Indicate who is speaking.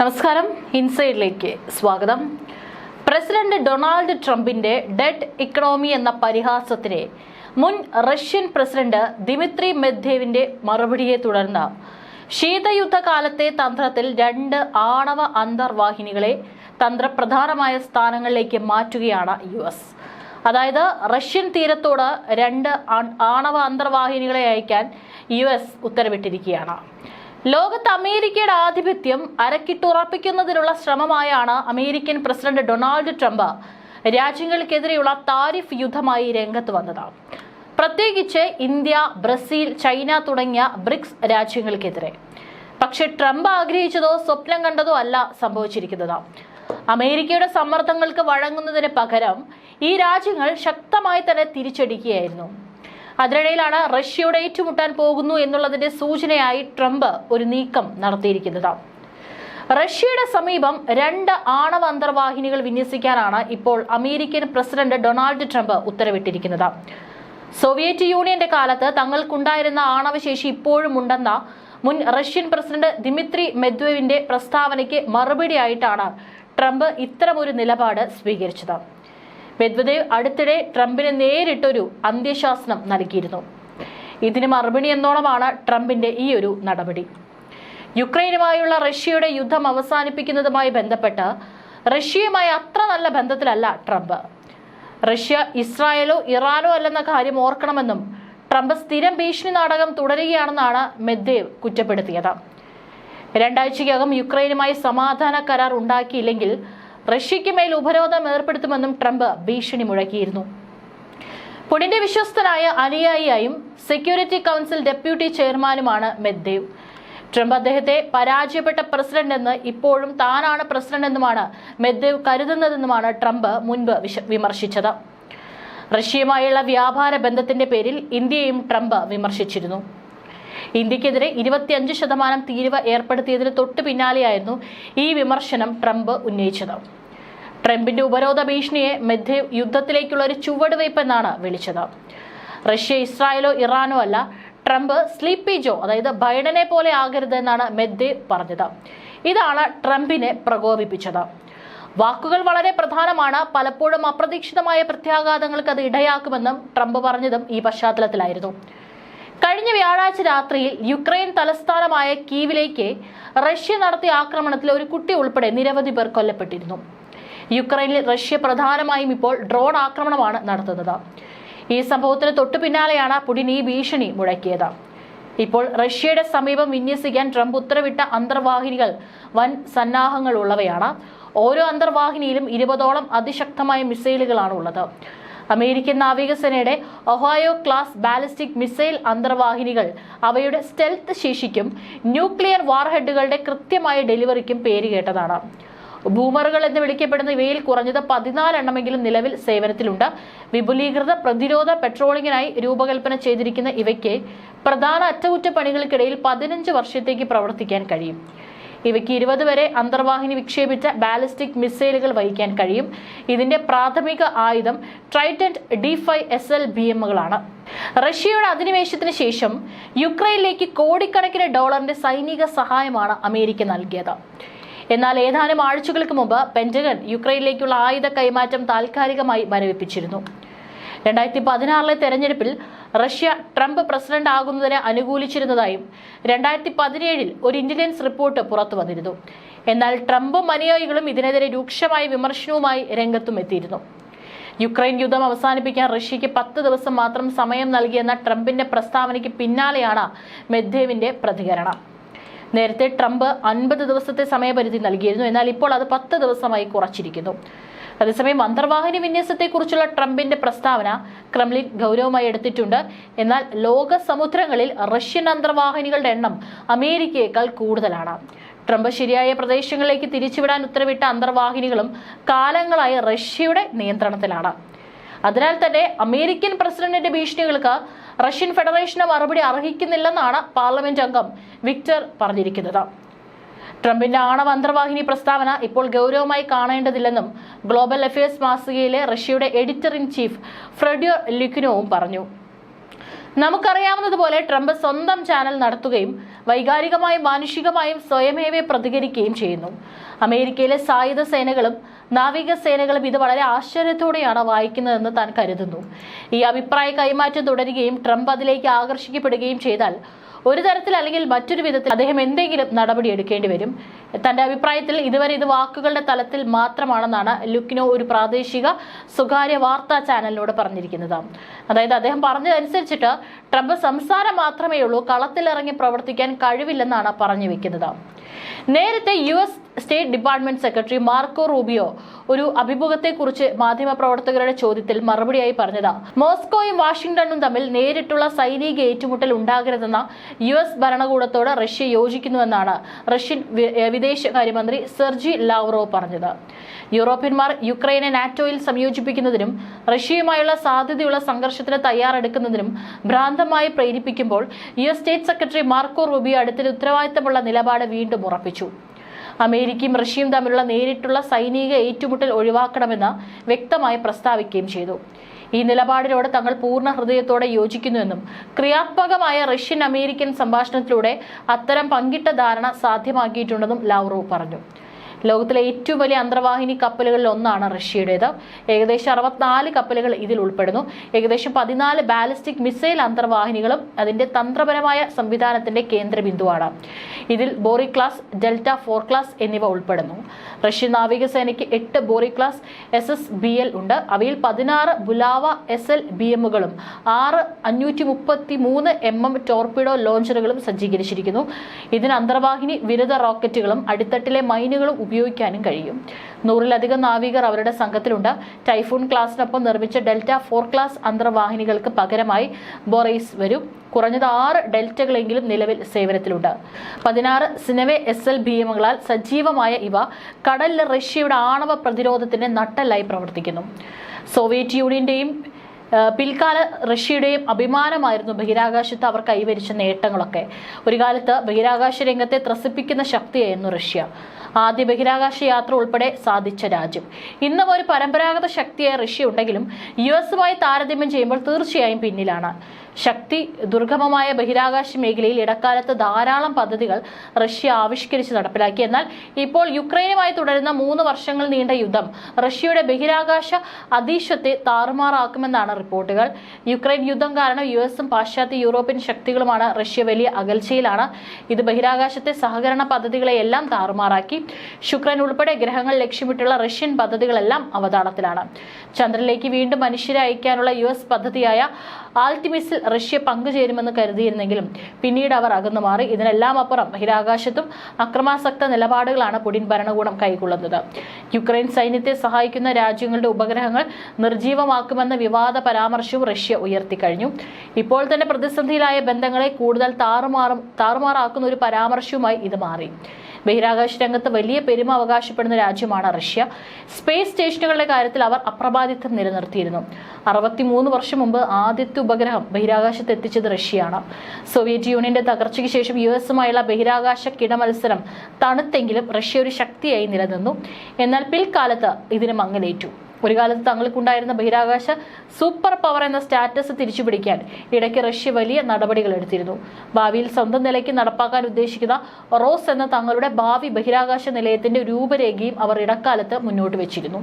Speaker 1: നമസ്കാരം. ഇൻസൈഡിലേക്ക് സ്വാഗതം. പ്രസിഡന്റ് ഡൊണാൾഡ് ട്രംപിന്റെ ഡെഡ് ഇക്കണോമി എന്ന പരിഹാസത്തിന് മുൻ റഷ്യൻ പ്രസിഡന്റ് ദിമിത്രി മെദ്ദേവിന്റെ മറുപടിയെ തുടർന്ന് ശീതയുദ്ധകാലത്തെ തന്ത്രത്തിൽ രണ്ട് ആണവ അന്തർവാഹിനികളെ തന്ത്രപ്രധാനമായ സ്ഥാനങ്ങളിലേക്ക് മാറ്റുകയാണ് യു എസ്. അതായത് റഷ്യൻ തീരത്തോട് രണ്ട് ആണവ അന്തർവാഹിനികളെ അയക്കാൻ യു എസ് ഉത്തരവിട്ടിരിക്കുകയാണ്. ലോകത്ത് അമേരിക്കയുടെ ആധിപത്യം അരക്കിട്ടുറപ്പിക്കുന്നതിനുള്ള ശ്രമമായാണ് അമേരിക്കൻ പ്രസിഡന്റ് ഡൊണാൾഡ് ട്രംപ് രാജ്യങ്ങൾക്കെതിരെയുള്ള താരിഫ് യുദ്ധമായി രംഗത്ത് വന്നത്. പ്രത്യേകിച്ച് ഇന്ത്യ ബ്രസീൽ ചൈന തുടങ്ങിയ ബ്രിക്സ് രാജ്യങ്ങൾക്കെതിരെ. പക്ഷെ ട്രംപ് ആഗ്രഹിച്ചതോ സ്വപ്നം കണ്ടതോ അല്ല സംഭവിച്ചിരിക്കുന്നത്. അമേരിക്കയുടെ സമ്മർദ്ദങ്ങൾക്ക് വഴങ്ങുന്നതിന് പകരം ഈ രാജ്യങ്ങൾ ശക്തമായി തന്നെ തിരിച്ചടിക്കുകയായിരുന്നു. അതിനിടയിലാണ് റഷ്യയോട് ഏറ്റുമുട്ടാൻ പോകുന്നു എന്നുള്ളതിന്റെ സൂചനയായി ട്രംപ് ഒരു നീക്കം നടത്തിയിരിക്കുന്നത്. റഷ്യയുടെ സമീപം രണ്ട് ആണവ അന്തർവാഹിനികൾ വിന്യസിക്കാനാണ് ഇപ്പോൾ അമേരിക്കൻ പ്രസിഡന്റ് ഡൊണാൾഡ് ട്രംപ് ഉത്തരവിട്ടിരിക്കുന്നത്. സോവിയറ്റ് യൂണിയന്റെ കാലത്ത് തങ്ങൾക്കുണ്ടായിരുന്ന ആണവശേഷി ഇപ്പോഴും ഉണ്ടെന്ന മുൻ റഷ്യൻ പ്രസിഡന്റ് ദിമിത്രി മെദ്വേവിന്റെ പ്രസ്താവനയ്ക്ക് മറുപടിയായിട്ടാണ് ട്രംപ് ഇത്തരമൊരു നിലപാട് സ്വീകരിച്ചത്. മെദ്വദേവ് അടുത്തിടെ ട്രംപിന് നേരിട്ടൊരു അന്ത്യശാസനം നൽകിയിരുന്നു. ഇതിന് മറുപടി എന്നോണമാണ് ട്രംപിന്റെ ഈ ഒരു നടപടി. യുക്രൈനുമായുള്ള റഷ്യയുടെ യുദ്ധം അവസാനിപ്പിക്കുന്നതുമായി ബന്ധപ്പെട്ട് റഷ്യയുമായി അത്ര നല്ല ബന്ധത്തിലല്ല ട്രംപ്. റഷ്യ ഇസ്രായേലോ ഇറാനോ അല്ലെന്ന കാര്യം ഓർക്കണമെന്നും ട്രംപ് സ്ഥിരം ഭീഷണി നാടകം തുടരുകയാണെന്നാണ് മെദ്ദേവ് കുറ്റപ്പെടുത്തിയത്. രണ്ടാഴ്ചയ്ക്കകം യുക്രൈനുമായി സമാധാന കരാർ ഉണ്ടാക്കിയില്ലെങ്കിൽ റഷ്യയ്ക്ക് മേൽ ഉപരോധം ഏർപ്പെടുത്തുമെന്നും ട്രംപ് ഭീഷണി മുഴക്കിയിരുന്നു. പുടിന്റെ വിശ്വസ്തനായ അനുയായിയായും സെക്യൂരിറ്റി കൗൺസിൽ ഡെപ്യൂട്ടി ചെയർമാനുമാണ് മെദ്ദേവ് ട്രംപ് അദ്ദേഹത്തെ പരാജയപ്പെട്ട പ്രസിഡന്റ് എന്ന് ഇപ്പോഴും താനാണ് പ്രസിഡന്റ് എന്നുമാണ് മെദ്ദേവ് കരുതുന്നതെന്നുമാണ് ട്രംപ് മുൻപ് വിമർശിച്ചത്. റഷ്യയുമായുള്ള വ്യാപാര ബന്ധത്തിന്റെ പേരിൽ ഇന്ത്യയും ട്രംപ് വിമർശിച്ചിരുന്നു. ഇന്ത്യക്കെതിരെ ഇരുപത്തിയഞ്ച് ശതമാനം തീരുവ ഏർപ്പെടുത്തിയതിന് തൊട്ടു പിന്നാലെയായിരുന്നു ഈ വിമർശനം ട്രംപ് ഉന്നയിച്ചത്. ട്രംപിന്റെ ഉപരോധ ഭീഷണിയെ മധ്യ യുദ്ധത്തിലേക്കുള്ള ഒരു ചുവടുവയ്പെന്നാണ് വിളിച്ചത്. റഷ്യ ഇസ്രായേലോ ഇറാനോ അല്ല ട്രംപ് സ്ലീപ്പി ജോ അതായത് ബൈഡനെ പോലെ ആകരുതെന്നാണ് മെദ്ദ പറഞ്ഞത്. ഇതാണ് ട്രംപിനെ പ്രകോപിപ്പിച്ചത്. വാക്കുകൾ വളരെ പ്രധാനമാണ്. പലപ്പോഴും അപ്രതീക്ഷിതമായ പ്രത്യാഘാതങ്ങൾക്ക് അത് ഇടയാക്കുമെന്നും ട്രംപ് പറഞ്ഞതും ഈ പശ്ചാത്തലത്തിലായിരുന്നു. കഴിഞ്ഞ വ്യാഴാഴ്ച രാത്രിയിൽ യുക്രൈൻ തലസ്ഥാനമായ കീവിലേക്ക് റഷ്യ നടത്തിയ ആക്രമണത്തിൽ ഒരു കുട്ടി ഉൾപ്പെടെ നിരവധി പേർ കൊല്ലപ്പെട്ടിരുന്നു. യുക്രൈനിൽ റഷ്യ പ്രധാനമായും ഇപ്പോൾ ഡ്രോൺ ആക്രമണമാണ് നടത്തുന്നത്. ഈ സംഭവത്തിന് തൊട്ടു പിന്നാലെയാണ് പുടിൻ ഈ ഭീഷണി മുഴക്കിയത്. ഇപ്പോൾ റഷ്യയുടെ സമീപം വിന്യസിക്കാൻ ട്രംപ് ഉത്തരവിട്ട അന്തർവാഹിനികൾ വൻ സന്നാഹങ്ങൾ ഉള്ളവയാണ്. ഓരോ അന്തർവാഹിനിയിലും ഇരുപതോളം അതിശക്തമായ മിസൈലുകളാണ് ഉള്ളത്. അമേരിക്കൻ നാവികസേനയുടെ ഒഹായോ ക്ലാസ് ബാലിസ്റ്റിക് മിസൈൽ അന്തർവാഹിനികൾ അവയുടെ സ്റ്റെൽത്ത് ശേഷിക്കും ന്യൂക്ലിയർ വാർഹെഡുകളുടെ കൃത്യമായ ഡെലിവറിക്കും പേരുകേട്ടതാണ് ബൂമറുകൾ എന്ന് വിളിക്കപ്പെടുന്ന ഇവയിൽ കുറഞ്ഞത് പതിനാലെണ്ണമെങ്കിലും നിലവിൽ സേവനത്തിലുണ്ട്. വിപുലീകൃത പ്രതിരോധ പെട്രോളിങ്ങിനായി രൂപകൽപ്പന ചെയ്തിരിക്കുന്ന ഇവയ്ക്ക് പ്രധാന അറ്റകുറ്റപ്പണികൾക്കിടയിൽ പതിനഞ്ച് വർഷത്തേക്ക് പ്രവർത്തിക്കാൻ കഴിയും. ഇവയ്ക്ക് ഇരുപത് വരെ അന്തർവാഹിനി വിക്ഷേപിച്ച ബാലിസ്റ്റിക് മിസൈലുകൾ വഹിക്കാൻ കഴിയും. ഇതിന്റെ പ്രാഥമിക ആയുധം Trident D five S L B എമ്മുകളാണ് റഷ്യയുടെ അധിനിവേശത്തിന് ശേഷം യുക്രൈനിലേക്ക് കോടിക്കണക്കിന് ഡോളറിന്റെ സൈനിക സഹായമാണ് അമേരിക്ക നൽകിയത്. എന്നാൽ ഏതാനും ആഴ്ചകൾക്ക് മുമ്പ് പെന്റഗൺ യുക്രൈനിലേക്കുള്ള ആയുധ കൈമാറ്റം താൽക്കാലികമായി മരവിപ്പിച്ചിരുന്നു. രണ്ടായിരത്തി പതിനാറിലെ തെരഞ്ഞെടുപ്പിൽ റഷ്യ ട്രംപ് പ്രസിഡന്റ് ആകുന്നതിനെ അനുകൂലിച്ചിരുന്നതായും രണ്ടായിരത്തി പതിനേഴിൽ ഒരു ഇന്റലിജൻസ് റിപ്പോർട്ട് പുറത്തു വന്നിരുന്നു. എന്നാൽ ട്രംപും അനുയായികളും ഇതിനെതിരെ രൂക്ഷമായ വിമർശനവുമായി രംഗത്തും എത്തിയിരുന്നു. യുക്രൈൻ യുദ്ധം അവസാനിപ്പിക്കാൻ റഷ്യയ്ക്ക് പത്ത് ദിവസം മാത്രം സമയം നൽകിയെന്ന ട്രംപിന്റെ പ്രസ്താവനയ്ക്ക് പിന്നാലെയാണ് മെദ്ദേവിന്റെ പ്രതികരണം. നേരത്തെ ട്രംപ് അൻപത് ദിവസത്തെ സമയപരിധി നൽകിയിരുന്നു. എന്നാൽ ഇപ്പോൾ അത് പത്ത് ദിവസമായി കുറച്ചിരിക്കുന്നു. അതേസമയം അന്തർവാഹിനി വിന്യാസത്തെക്കുറിച്ചുള്ള ട്രംപിന്റെ പ്രസ്താവന ക്രെംലിൻ ഗൗരവമായി എടുത്തിട്ടുണ്ട്. എന്നാൽ ലോക സമുദ്രങ്ങളിൽ റഷ്യൻ അന്തർവാഹിനികളുടെ എണ്ണം അമേരിക്കയേക്കാൾ കൂടുതലാണ്. ട്രംപ് ശരിയായ പ്രദേശങ്ങളിലേക്ക് തിരിച്ചുവിടാൻ ഉത്തരവിട്ട അന്തർവാഹിനികളും കാലങ്ങളായി റഷ്യയുടെ നിയന്ത്രണത്തിലാണ്. അതിനാൽ തന്നെ അമേരിക്കൻ പ്രസിഡന്റിന്റെ ഭീഷണികൾക്ക് റഷ്യൻ ഫെഡറേഷന് മറുപടി അർഹിക്കുന്നില്ലെന്നാണ് പാർലമെന്റ് അംഗം വിക്ടർ പറഞ്ഞിരിക്കുന്നത്. ട്രംപിന്റെ ആണവ അന്തർവാഹിനി പ്രസ്താവന ഇപ്പോൾ ഗൗരവമായി കാണേണ്ടതില്ലെന്നും ഗ്ലോബൽ അഫയേഴ്സ് മാസികയിലെ റഷ്യയുടെ എഡിറ്റർ ഇൻ ചീഫ് ഫ്രെഡിയോ ലിക്നോവും പറഞ്ഞു. നമുക്കറിയാവുന്നതുപോലെ ട്രംപ് സ്വന്തം ചാനൽ നടത്തുകയും വൈകാരികമായും മാനുഷികമായും സ്വയമേവ പ്രതികരിക്കുകയും ചെയ്യുന്നു. അമേരിക്കയിലെ സായുധ സേനകളും നാവികസേനകളും ഇത് വളരെ ആശ്ചര്യത്തോടെയാണ് വായിക്കുന്നതെന്ന് താൻ കരുതുന്നു. ഈ അഭിപ്രായ കൈമാറ്റം തുടരുകയും ട്രംപ് അതിലേക്ക് ആകർഷിക്കപ്പെടുകയും ചെയ്താൽ ഒരു തരത്തിൽ അല്ലെങ്കിൽ മറ്റൊരു വിധത്തിൽ അദ്ദേഹം എന്തെങ്കിലും നടപടി എടുക്കേണ്ടി വരും. തന്റെ അഭിപ്രായത്തിൽ ഇതുവരെ ഇത് വാക്കുകളുടെ തലത്തിൽ മാത്രമാണെന്നാണ് ലുക്കിനോ ഒരു പ്രാദേശിക സ്വകാര്യ വാർത്താ ചാനലിനോട് പറഞ്ഞിരിക്കുന്നത്. അതായത് അദ്ദേഹം പറഞ്ഞതനുസരിച്ചിട്ട് ട്രംപ് സംസാരം മാത്രമേ ഉള്ളൂ കളത്തിലിറങ്ങി പ്രവർത്തിക്കാൻ കഴിവില്ലെന്നാണ് പറഞ്ഞു വെക്കുന്നത്. നേരത്തെ U S state department secretary Marco Rubio ഒരു അഭിമുഖത്തെക്കുറിച്ച് മാധ്യമപ്രവർത്തകരുടെ ചോദ്യത്തിൽ മറുപടിയായി പറഞ്ഞത് മോസ്കോയും വാഷിംഗ്ടണും തമ്മിൽ നേരിട്ടുള്ള സൈനിക ഏറ്റുമുട്ടൽ ഉണ്ടാകരുതെന്ന യു എസ് ഭരണകൂടത്തോട് റഷ്യ യോജിക്കുന്നുവെന്നാണ് റഷ്യൻ വിദേശകാര്യമന്ത്രി സെർജി ലാവ്റോ പറഞ്ഞത്. യൂറോപ്യന്മാർ യുക്രൈനെ നാറ്റോയിൽ സംയോജിപ്പിക്കുന്നതിനും റഷ്യയുമായുള്ള സാധ്യതയുള്ള സംഘർഷത്തിന് തയ്യാറെടുക്കുന്നതിനും ഭ്രാന്തമായി പ്രേരിപ്പിക്കുമ്പോൾ U S state secretary Marco Rubio അടുത്തിൽ ഉത്തരവാദിത്തമുള്ള നിലപാട് വീണ്ടും ഉറപ്പിച്ചു. അമേരിക്കയും റഷ്യയും തമ്മിലുള്ള നേരിട്ടുള്ള സൈനിക ഏറ്റുമുട്ടൽ ഒഴിവാക്കണമെന്ന് വ്യക്തമായി പ്രസ്താവിക്കുകയും ചെയ്തു. ഈ നിലപാടിനോട് തങ്ങൾ പൂർണ ഹൃദയത്തോടെ യോജിക്കുന്നുവെന്നും ക്രിയാത്മകമായ റഷ്യൻ അമേരിക്കൻ സംഭാഷണത്തിലൂടെ അത്തരം പങ്കിട്ട ധാരണ സാധ്യമാക്കിയിട്ടുണ്ടെന്നും ലാവ്റോവ് പറഞ്ഞു. ലോകത്തിലെ ഏറ്റവും വലിയ അന്തർവാഹിനി കപ്പലുകളിൽ ഒന്നാണ് റഷ്യയുടേത്. ഏകദേശം അറുപത്തിനാല് കപ്പലുകൾ ഇതിൽ ഉൾപ്പെടുന്നു. ഏകദേശം പതിനാല് ബാലിസ്റ്റിക് മിസൈൽ അന്തർവാഹിനികളും അതിന്റെ തന്ത്രപരമായ സംവിധാനത്തിന്റെ കേന്ദ്രബിന്ദുവാണ്. ഇതിൽ Borei class Delta four class എന്നിവ ഉൾപ്പെടുന്നു. റഷ്യൻ നാവികസേനയ്ക്ക് എട്ട് Borei class S S B L ഉണ്ട്. അവയിൽ പതിനാറ് ബുലാവ എസ് എൽ ബി എമ്മുകളും ആറ് അഞ്ഞൂറ്റി മുപ്പത്തി മൂന്ന് എം എം ടോർപിഡോ ലോഞ്ചറുകളും സജ്ജീകരിച്ചിരിക്കുന്നു. ഇതിന് അന്തർവാഹിനി വിരുദ്ധ റോക്കറ്റുകളും അടിത്തട്ടിലെ മൈനുകളും ഉപയോഗിക്കാനും കഴിയും. നൂറിലധികം നാവികർ അവരുടെ സംഘത്തിലുണ്ട്. ടൈഫൂൺ ക്ലാസിനൊപ്പം നിർമ്മിച്ച ഡെൽറ്റ ഫോർ ക്ലാസ് അന്തർവാഹിനികൾക്ക് പകരമായി ബൊറൈസ് വരും. കുറഞ്ഞത് ആറ് ഡെൽറ്റകളെങ്കിലും നിലവിൽ സേവനത്തിലുണ്ട്. പതിനാറ് സിനവെ എസ് എൽ എമ്മുകളാൽ സജീവമായ ഇവ കടലിലെ റഷ്യയുടെ ആണവ പ്രതിരോധത്തിന്റെ നട്ടലായി പ്രവർത്തിക്കുന്നു. സോവിയറ്റ് യൂണിയന്റെയും പിൽക്കാല റഷ്യയുടെയും അഭിമാനമായിരുന്നു ബഹിരാകാശത്ത് അവർ കൈവരിച്ച നേട്ടങ്ങളൊക്കെ. ഒരു കാലത്ത് ബഹിരാകാശ രംഗത്തെ ത്രസിപ്പിക്കുന്ന ശക്തിയായിരുന്നു റഷ്യ. ആദ്യ ബഹിരാകാശ യാത്ര ഉൾപ്പെടെ സാധിച്ച രാജ്യം. ഇന്നും ഒരു പരമ്പരാഗത ശക്തിയായ റഷ്യ ഉണ്ടെങ്കിലും യു എസുമായി താരതമ്യം ചെയ്യുമ്പോൾ തീർച്ചയായും പിന്നിലാണ്. ശക്തി ദുർഗമമായ ബഹിരാകാശ മേഖലയിൽ ഇടക്കാലത്ത് ധാരാളം പദ്ധതികൾ റഷ്യ ആവിഷ്കരിച്ച് നടപ്പിലാക്കി. എന്നാൽ ഇപ്പോൾ യുക്രൈനുമായി തുടരുന്ന മൂന്ന് വർഷങ്ങൾ നീണ്ട യുദ്ധം റഷ്യയുടെ ബഹിരാകാശ അതീശത്തെ താറുമാറാക്കുമെന്നാണ് റിപ്പോർട്ടുകൾ. യുക്രൈൻ യുദ്ധം കാരണം യു എസും പാശ്ചാത്യ യൂറോപ്യൻ ശക്തികളുമാണ് റഷ്യ വലിയ അകൽച്ചയിലാണ്. ഇത് ബഹിരാകാശത്തെ സഹകരണ പദ്ധതികളെയെല്ലാം താറുമാറാക്കി. ശുക്രൻ ഉൾപ്പെടെ ഗ്രഹങ്ങൾ ലക്ഷ്യമിട്ടുള്ള റഷ്യൻ പദ്ധതികളെല്ലാം അവതാളത്തിലാണ്. ചന്ദ്രനിലേക്ക് വീണ്ടും മനുഷ്യരെ അയക്കാനുള്ള യു എസ് പദ്ധതിയായ ആൾട്ടിമിസിൽ റഷ്യ പങ്കുചേരുമെന്ന് കരുതിയിരുന്നെങ്കിലും പിന്നീട് അവർ അകന്നു മാറി. ഇതിനെല്ലാം അപ്പുറം ബഹിരാകാശത്തും അക്രമാസക്ത നിലപാടുകളാണ് പുടിൻ ഭരണകൂടം കൈക്കൊള്ളുന്നത്. യുക്രൈൻ സൈന്യത്തെ സഹായിക്കുന്ന രാജ്യങ്ങളുടെ ഉപഗ്രഹങ്ങൾ നിർജീവമാക്കുമെന്ന വിവാദ പരാമർശവും റഷ്യ ഉയർത്തിക്കഴിഞ്ഞു. ഇപ്പോൾ തന്നെ പ്രതിസന്ധിയിലായ ബന്ധങ്ങളെ കൂടുതൽ താറുമാറും താറുമാറാക്കുന്ന ഒരു പരാമർശവുമായി ഇത് മാറി. ബഹിരാകാശ രംഗത്ത് വലിയ പെരുമ അവകാശപ്പെടുന്ന രാജ്യമാണ് റഷ്യ. സ്പേസ് സ്റ്റേഷനുകളുടെ കാര്യത്തിൽ അവർ അപ്രബാധിത്വം നിലനിർത്തിയിരുന്നു. അറുപത്തിമൂന്ന് വർഷം മുമ്പ് ആദ്യത്തെ ഉപഗ്രഹം ബഹിരാകാശത്ത് എത്തിച്ചത് റഷ്യയാണ്. സോവിയറ്റ് യൂണിയന്റെ തകർച്ചയ്ക്ക് ശേഷം യു എസുമായുള്ള ബഹിരാകാശ കിടമത്സരം തണുത്തെങ്കിലും റഷ്യ ഒരു ശക്തിയായി നിലനിന്നു. എന്നാൽ പിൽക്കാലത്ത് ഇതിന് മങ്ങലേറ്റു. ഒരു കാലത്ത് തങ്ങൾക്കുണ്ടായിരുന്ന ബഹിരാകാശ സൂപ്പർ പവർ എന്ന സ്റ്റാറ്റസ് തിരിച്ചുപിടിക്കാൻ ഇടയ്ക്ക് റഷ്യ വലിയ നടപടികൾ എടുത്തിരുന്നു. ഭാവിയിൽ സ്വന്തം നിലയ്ക്ക് നടപ്പാക്കാൻ ഉദ്ദേശിക്കുന്ന റോസ് എന്ന തങ്ങളുടെ ഭാവി ബഹിരാകാശ നിലയത്തിന്റെ രൂപരേഖയും അവർ ഇടക്കാലത്ത് മുന്നോട്ട് വെച്ചിരുന്നു.